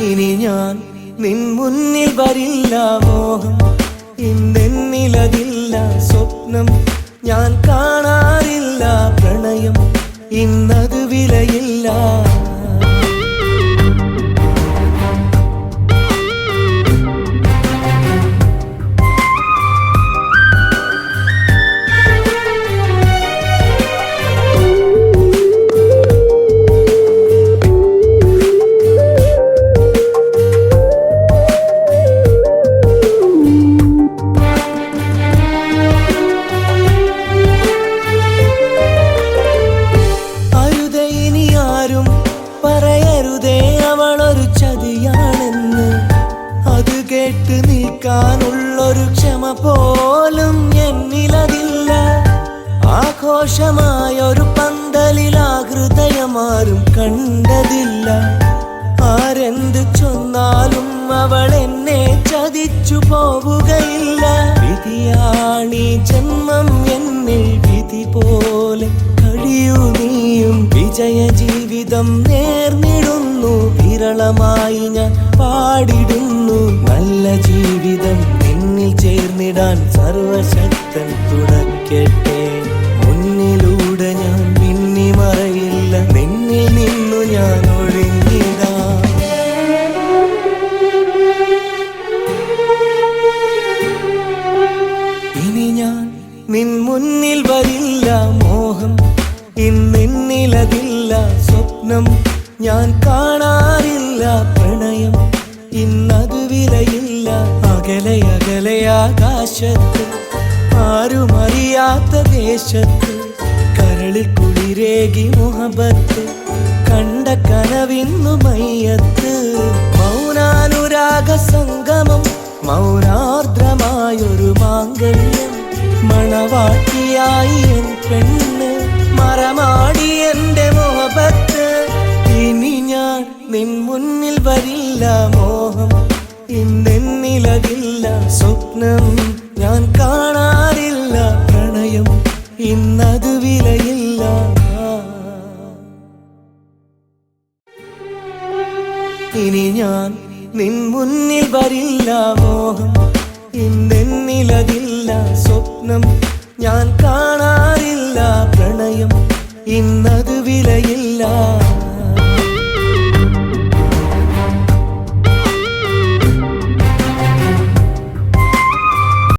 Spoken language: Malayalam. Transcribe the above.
ഇനി ഞാൻ നിൻ മുന്നിൽ വരില്ല മോഹം. ഇന്നെന്നിലതില്ല സ്വപ്നം. ഞാൻ കാണാറില്ല പ്രണയം. ഇന്നത് വിലയില്ല ആരും പറയരുതേ അവളൊരു ചതിയാണെന്ന്. അത് കേട്ട് നിൽക്കാനുള്ളൊരു ക്ഷമ പോലും എന്നിലതില്ല. ആഘോഷമായൊരു പന്തലിൽ ആ ഹൃദയമാരും കണ്ടതില്ല. ആരെന്ത് ചൊന്നാലും അവൾ എന്നെ ചതിച്ചു പോവുകയില്ല. വിധിയാണി ജന്മം എന്നിൽ വിധി പോലെ കഴിയൂ നീയും വിജയ ജീവിതം നേർന്നിടുന്നു. വിരളമായി ഞാൻ പാടിടുന്നു. നല്ല ജീവിതം എന്നിൽ ചേർന്നിടാൻ സർവശക്തൻ തുടക്കട്ടെ. മുന്നിലൂടെ ഞാൻ പിന്നി മറയില്ല. നിന്നിൽ നിന്നു ഞാൻ ഒഴിഞ്ഞിടാം ഇനി ഞാൻ നിൻ മുന്നിൽ വരില്ല. മോഹം ഇന്നെന്നിലതില്ല സ്വപ്നം ഞാൻ കാണാറില്ല. പ്രണയം ഇന്നത് വിലയില്ല. അകലെ അകലെ ആകാശത്ത് ആരും അറിയാത്ത ദേശത്ത് കരളിൽ കുളിരേകി മുഹബത്ത് കണ്ട കനവിന്നു മയ്യത്ത്. മൗനാനുരാഗ സംഗമം മൗനാർദ്രമായൊരു മാംഗല്യം മണവാട്ടിയായി എൻ പെണ്ണ് മറമാടി നിൻ മുന്നിൽ വരില്ല മോഹം ഇന്നെന്നിലതില്ല സ്വപ്നം. ഞാൻ കാണാറില്ല പ്രണയം ഇന്നത് വിലയില്ല. ഇനി ഞാൻ നിൻ മുന്നിൽ വരില്ല മോഹം ഇന്നെന്നിലതില്ല സ്വപ്നം. ഞാൻ കാണാറില്ല പ്രണയം ഇന്നത് വിലയില്ല.